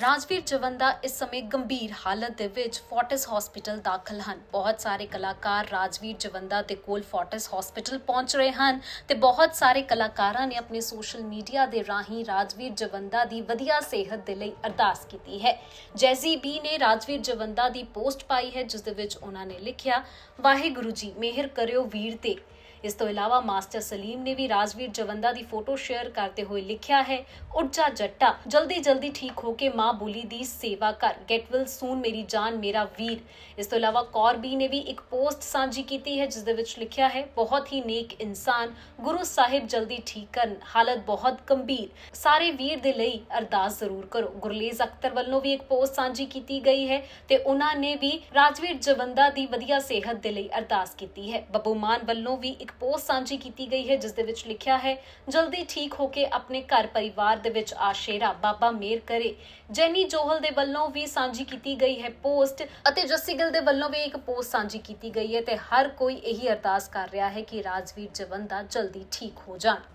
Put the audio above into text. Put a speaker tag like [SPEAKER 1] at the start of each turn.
[SPEAKER 1] ਰਾਜਵੀਰ ਜਵੰਦਾ ਇਸ ਸਮੇਂ ਗੰਭੀਰ ਹਾਲਤ ਦੇ ਵਿੱਚ ਫੋਰਟਿਸ ਹਸਪੀਟਲ ਦਾਖਲ ਹਨ। ਬਹੁਤ ਸਾਰੇ ਕਲਾਕਾਰ ਰਾਜਵੀਰ ਜਵੰਦਾ ਦੇ ਕੋਲ ਫੋਰਟਿਸ ਹਸਪੀਟਲ ਪਹੁੰਚ ਰਹੇ ਹਨ ਤੇ ਬਹੁਤ ਸਾਰੇ ਕਲਾਕਾਰਾਂ ਨੇ ਆਪਣੇ ਸੋਸ਼ਲ ਮੀਡੀਆ ਦੇ ਰਾਹੀਂ ਰਾਜਵੀਰ ਜਵੰਦਾ ਦੀ ਵਧੀਆ ਸਿਹਤ ਦੇ ਲਈ ਅਰਦਾਸ ਕੀਤੀ ਹੈ। ਜੈਜ਼ੀ ਬੀ ਨੇ ਰਾਜਵੀਰ ਜਵੰਦਾ ਦੀ ਪੋਸਟ ਪਾਈ ਹੈ, ਜਿਸ ਦੇ ਵਿੱਚ ਉਹਨਾਂ ਨੇ ਲਿਖਿਆ, ਵਾਹਿਗੁਰੂ ਜੀ, ਮਿਹਰ ਕਰਿਓ ਵੀਰ ਤੇ। ਇਸ ਤੋਂ ਇਲਾਵਾ ਮਾਸਟਰ ਸਲੀਮ ਨੇ ਵੀ ਰਾਜਵੀਰ ਜਵੰਦਾ ਦੀ ਫੋਟੋ ਸ਼ੇਅਰ ਕਰਦੇ ਹੋਏ ਲਿਖਿਆ ਹੈ ਉੱਠ ਜੱਟਾ, ਜਲਦੀ ਜਲਦੀ ਠੀਕ ਹੋ ਕੇ ਮਾਂ ਬੋਲੀ ਦੀ ਸੇਵਾ ਕਰ। ਗੈਟ ਵਿਲ ਸੂਨ ਮੇਰੀ ਜਾਨ, ਮੇਰਾ ਵੀਰ। ਇਸ ਤੋਂ ਇਲਾਵਾ ਕੌਰ ਨੇ ਵੀ ਇੱਕ ਪੋਸਟ ਸਾਂਝੀ ਕੀਤੀ ਹੈ, ਜਿਸ ਦੇ ਵਿੱਚ ਲਿਖਿਆ ਹੈ, ਬਹੁਤ ਹੀ ਨੇਕ ਇਨਸਾਨ, ਗੁਰੂ ਸਾਹਿਬ ਜਲਦੀ ਠੀਕ ਕਰਨ, ਹਾਲਤ ਬਹੁਤ ਗੰਭੀਰ। ਸਾਰੇ ਵੀਰ ਦੇ ਲਈ ਅਰਦਾਸ ਜ਼ਰੂਰ ਕਰੋ। ਗੁਰਲੇਜ਼ ਅਖਤਰ ਵੱਲੋਂ ਵੀ ਇੱਕ ਪੋਸਟ ਸਾਂਝੀ ਕੀਤੀ ਗਈ ਹੈ ਤੇ ਉਹਨਾਂ ਨੇ ਵੀ ਰਾਜਵੀਰ ਜਵੰਦਾ ਦੀ ਵਧੀਆ ਸਿਹਤ ਦੇ ਲਈ ਅਰਦਾਸ ਕੀਤੀ ਹੈ। ਬੱਬੂ ਮਾਨ ਵੱਲੋਂ ਵੀ ਇੱਕ ਪੋਸਟ ਸਾਂਝੀ ਕੀਤੀ ਗਈ ਹੈ, ਜਿਸ ਦੇ ਵਿੱਚ ਲਿਖਿਆ ਹੈ, ਜਲਦੀ ਠੀਕ ਹੋ ਕੇ ਆਪਣੇ ਘਰ ਪਰਿਵਾਰ ਦੇ ਵਿੱਚ ਆਸ਼ੇਰਾ ਬਾਬਾ ਮੇਰ ਕਰੇ। ਜੈਨੀ ਜੋਹਲ ਦੇ ਵੱਲੋਂ ਵੀ ਸਾਂਝੀ ਕੀਤੀ ਗਈ ਹੈ ਪੋਸਟ ਅਤੇ ਜੱਸੀ ਗਿੱਲ ਦੇ ਵੱਲੋਂ ਵੀ ਇੱਕ ਪੋਸਟ ਸਾਂਝੀ ਕੀਤੀ ਗਈ ਹੈ ਤੇ ਹਰ ਕੋਈ ਇਹੀ ਅਰਦਾਸ ਕਰ ਰਿਹਾ ਹੈ ਕਿ ਰਾਜਵੀਰ ਜਵੰਦਾ ਜਲਦੀ ਠੀਕ ਹੋ ਜਾਣ।